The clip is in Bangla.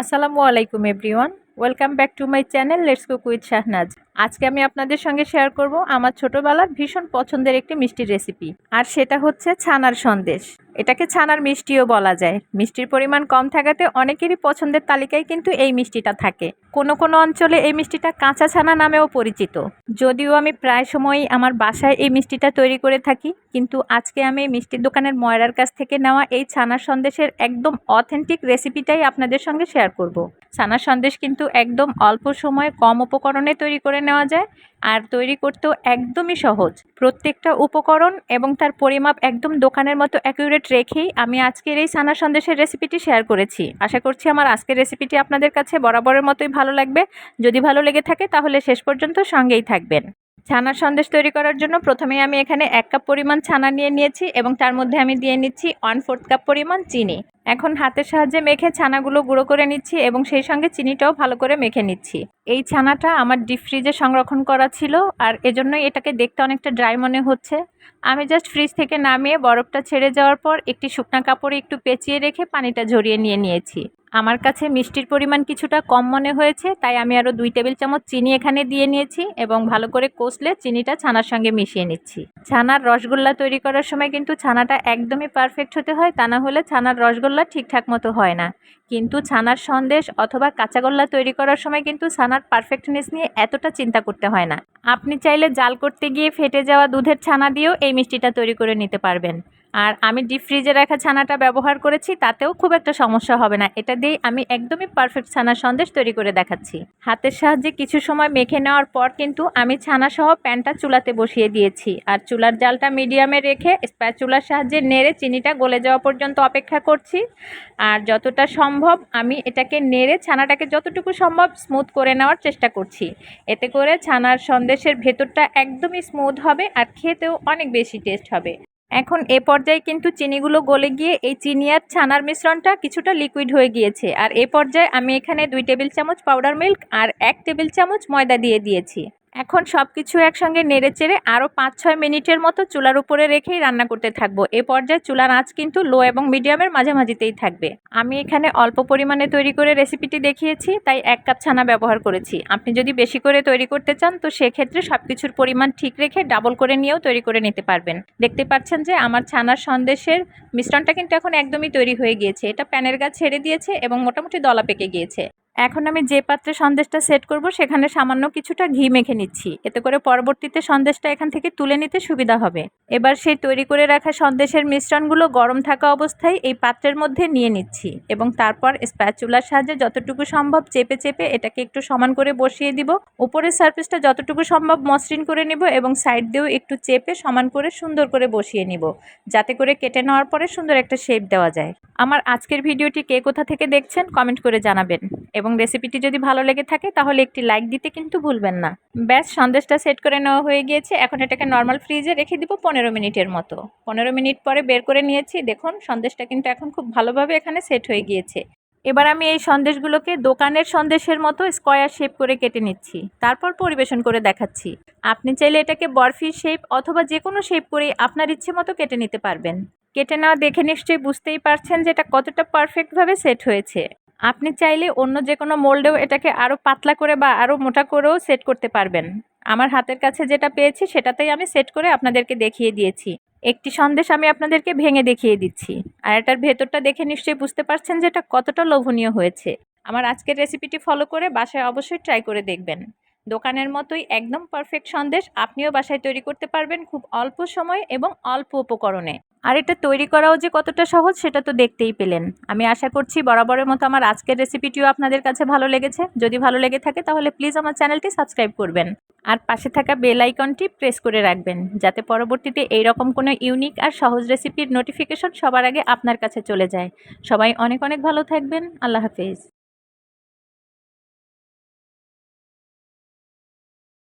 আসসালামু আলাইকুম everyone. Welcome back to my channel let's cook with Shahnaz. আজকে আমি আপনাদের সঙ্গে শেয়ার করব আমার ছোটোবেলার ভীষণ পছন্দের একটি মিষ্টির রেসিপি আর সেটা হচ্ছে ছানার সন্দেশ। এটাকে ছানার মিষ্টিও বলা যায়। মিষ্টির পরিমাণ কম থাকাতে অনেকেরই পছন্দের তালিকায় কিন্তু এই মিষ্টিটা থাকে। কোনো কোনো অঞ্চলে এই মিষ্টিটা কাঁচা ছানা নামেও পরিচিত। যদিও আমি প্রায় সময়ই আমার বাসায় এই মিষ্টিটা তৈরি করে থাকি, কিন্তু আজকে আমি মিষ্টির দোকানের ময়রার কাছ থেকে নেওয়া এই ছানার সন্দেশের একদম অথেন্টিক রেসিপিটাই আপনাদের সঙ্গে শেয়ার করব। ছানার সন্দেশ কিন্তু একদম অল্প সময়ে কম উপকরণে তৈরি করে নেওয়া যায় আর তৈরি করতেও একদমই সহজ। প্রত্যেকটা উপকরণ এবং তার পরিমাপ একদম দোকানের মতো অ্যাকিউরেট রেখেই আমি আজকের এই ছানা সন্দেশের রেসিপিটি শেয়ার করেছি। আশা করছি আমার আজকের রেসিপিটি আপনাদের কাছে বরাবরের মতোই ভালো লাগবে। যদি ভালো লেগে থাকে তাহলে শেষ পর্যন্ত সঙ্গেই থাকবেন। ছানার সন্দেশ তৈরি করার জন্য প্রথমেই আমি এখানে এক কাপ পরিমাণ ছানা নিয়ে নিয়েছি এবং তার মধ্যে আমি দিয়ে নিচ্ছি ওয়ান ফোর্থ কাপ পরিমাণ চিনি। এখন হাতের সাহায্যে মেখে ছানাগুলো গুঁড়ো করে নিচ্ছি এবং সেই সঙ্গে চিনিটাও ভালো করে মেখে নিচ্ছি। এই ছানাটা আমার ডিপ ফ্রিজে সংরক্ষণ করা ছিল আর এজন্যই এটাকে দেখতে অনেকটা ড্রাই মনে হচ্ছে। আমি জাস্ট ফ্রিজ থেকে নামিয়ে বরফটা ছেড়ে যাওয়ার পর একটি শুকনা কাপড়ে একটু পেঁচিয়ে রেখে পানিটা ঝরিয়ে নিয়ে নিয়েছি। আমার কাছে মিষ্টির পরিমাণ কিছুটা কম মনে হয়েছে, তাই আমি আরও দুই টেবিল চামচ চিনি এখানে দিয়ে নিয়েছি এবং ভালো করে কষলে চিনিটা ছানার সঙ্গে মিশিয়ে নিচ্ছি। ছানার রসগোল্লা তৈরি করার সময় কিন্তু ছানাটা একদমই পারফেক্ট হতে হয়, তা না হলে ছানার রসগোল্লা ঠিকঠাক মতো হয় না। কিন্তু ছানার সন্দেশ অথবা কাঁচাগোল্লা তৈরি করার সময় কিন্তু ছানার পারফেক্টনেস নিয়ে এতটা চিন্তা করতে হয় না। আপনি চাইলে জাল করতে গিয়ে ফেটে যাওয়া দুধের ছানা দিয়েও এই মিষ্টিটা তৈরি করে নিতে পারবেন। আর আমি ডিপ ফ্রিজে রাখা ছানাটা ব্যবহার করেছি, তাতেও খুব একটা সমস্যা হবে না। এটা দিয়েই আমি একদমই পারফেক্ট ছানার সন্দেশ তৈরি করে দেখাচ্ছি। হাতের সাহায্যে কিছু সময় মেখে নেওয়ার পর কিন্তু আমি ছানা সহ প্যানটা চুলাতে বসিয়ে দিয়েছি। আর চুলার জালটা মিডিয়ামে রেখে স্প্যাচুলার সাহায্যে নেড়ে চিনিটা গলে যাওয়া পর্যন্ত অপেক্ষা করছি। আর যতটা সম্ভব আমি এটাকে নেড়ে ছানাটাকে যতটুকু সম্ভব স্মুথ করে নেওয়ার চেষ্টা করছি। এতে করে ছানার সন্দেশের ভেতরটা একদমই স্মুথ হবে আর খেতেও অনেক বেশি টেস্ট হবে। এখন এ পর্যায়ে কিন্তু চিনিগুলো গলে গিয়ে এই চিনি আর ছানার মিশ্রণটা কিছুটা লিকুইড হয়ে গিয়েছে। আর এ পর্যায়ে আমি এখানে দুই টেবিল চামচ পাউডার মিল্ক আর এক টেবিল চামচ ময়দা দিয়ে দিয়েছি। এখন সব কিছু একসঙ্গে নেড়ে চেড়ে আরও পাঁচ ছয় মিনিটের মতো চুলার উপরে রেখেই রান্না করতে থাকব। এ পর্যায়ে চুলার আঁচ কিন্তু লো এবং মিডিয়ামের মাঝামাঝিতেই থাকবে। আমি এখানে অল্প পরিমাণে তৈরি করে রেসিপিটি দেখিয়েছি, তাই এক কাপ ছানা ব্যবহার করেছি। আপনি যদি বেশি করে তৈরি করতে চান, তো সেক্ষেত্রে সব কিছুর পরিমাণ ঠিক রেখে ডাবল করে নিয়েও তৈরি করে নিতে পারবেন। দেখতে পাচ্ছেন যে আমার ছানার সন্দেশের মিশ্রণটা কিন্তু এখন একদমই তৈরি হয়ে গিয়েছে। এটা প্যানের গাছ ছেড়ে দিয়েছে এবং মোটামুটি দলা পেকে গিয়েছে। এখন আমি যে পাত্রে সন্দেশটা সেট করব, সেখানে সামান্য কিছুটা ঘি মেখে নিচ্ছি। এতে করে পরবর্তীতে সন্দেশটা এখান থেকে তুলে নিতে সুবিধা হবে। এবার সেই তৈরি করে রাখা সন্দেশের মিশ্রণগুলো গরম থাকা অবস্থায় এই পাত্রের মধ্যে নিয়ে নিচ্ছি এবং তারপর স্প্যাচুলার সাহায্যে যতটুকু সম্ভব চেপে চেপে এটাকে একটু সমান করে বসিয়ে দিব। উপরের সার্ফেসটা যতটুকু সম্ভব মসৃণ করে নিব এবং সাইড দিয়েও একটু চেপে সমান করে সুন্দর করে বসিয়ে নিব, যাতে করে কেটে নেওয়ার পরে সুন্দর একটা শেপ দেওয়া যায়। আমার আজকের ভিডিওটি কে কোথা থেকে দেখছেন কমেন্ট করে জানাবেন। এবং রেসিপিটি যদি ভালো লেগে থাকে, তাহলে একটি লাইক দিতে কিন্তু ভুলবেন না। ব্যাস, সন্দেশটা সেট করে নেওয়া হয়ে গিয়েছে। এখন এটাকে নর্মাল ফ্রিজে রেখে দিব পনেরো মিনিটের মতো। পনেরো মিনিট পরে বের করে নিয়েছি। দেখুন, সন্দেশটা কিন্তু এখন খুব ভালোভাবে এখানে সেট হয়ে গিয়েছে। এবার আমি এই সন্দেশগুলোকে দোকানের সন্দেশের মতো স্কোয়ার শেপ করে কেটে নিচ্ছি। তারপর পরিবেশন করে দেখাচ্ছি। আপনি চাইলে এটাকে বরফির শেপ অথবা যে কোনো শেপ করে আপনার ইচ্ছে মতো কেটে নিতে পারবেন। কেটে নেওয়া দেখে নিশ্চয়ই বুঝতেই পারছেন যে এটা কতটা পারফেক্টভাবে সেট হয়েছে। আপনি চাইলে অন্য যে কোনো মোল্ডেও এটাকে আরও পাতলা করে বা আরও মোটা করেও সেট করতে পারবেন। আমার হাতের কাছে যেটা পেয়েছি সেটাতেই আমি সেট করে আপনাদেরকে দেখিয়ে দিয়েছি। একটি সন্দেশ আমি আপনাদেরকে ভেঙে দেখিয়ে দিচ্ছি। আর এটার ভেতরটা দেখে নিশ্চয়ই বুঝতে পারছেন যে এটা কতটা লোভনীয় হয়েছে। আমার আজকের রেসিপিটি ফলো করে বাসায় অবশ্যই ট্রাই করে দেখবেন। দোকানের মতোই একদম পারফেক্ট সন্দেশ, আপনিও বাসায় তৈরি করতে পারবেন খুব অল্প সময় এবং অল্প উপকরণে। আর এটা তৈরি করাও যে কতটা সহজ, সেটা তো দেখতেই পেলেন। আমি আশা করছি বরাবরের মতো আমার আজকের রেসিপিটিও আপনাদের কাছে ভালো লেগেছে। যদি ভালো লেগে থাকে, তাহলে প্লিজ আমার চ্যানেলটি সাবস্ক্রাইব করবেন। আর পাশে থাকা বেল আইকনটি প্রেস করে রাখবেন, যাতে পরবর্তীতে এই রকম কোনো ইউনিক আর সহজ রেসিপির নোটিফিকেশন সবার আগে আপনার কাছে চলে যায়। সবাই অনেক অনেক ভালো থাকবেন। আল্লাহ হাফেজ।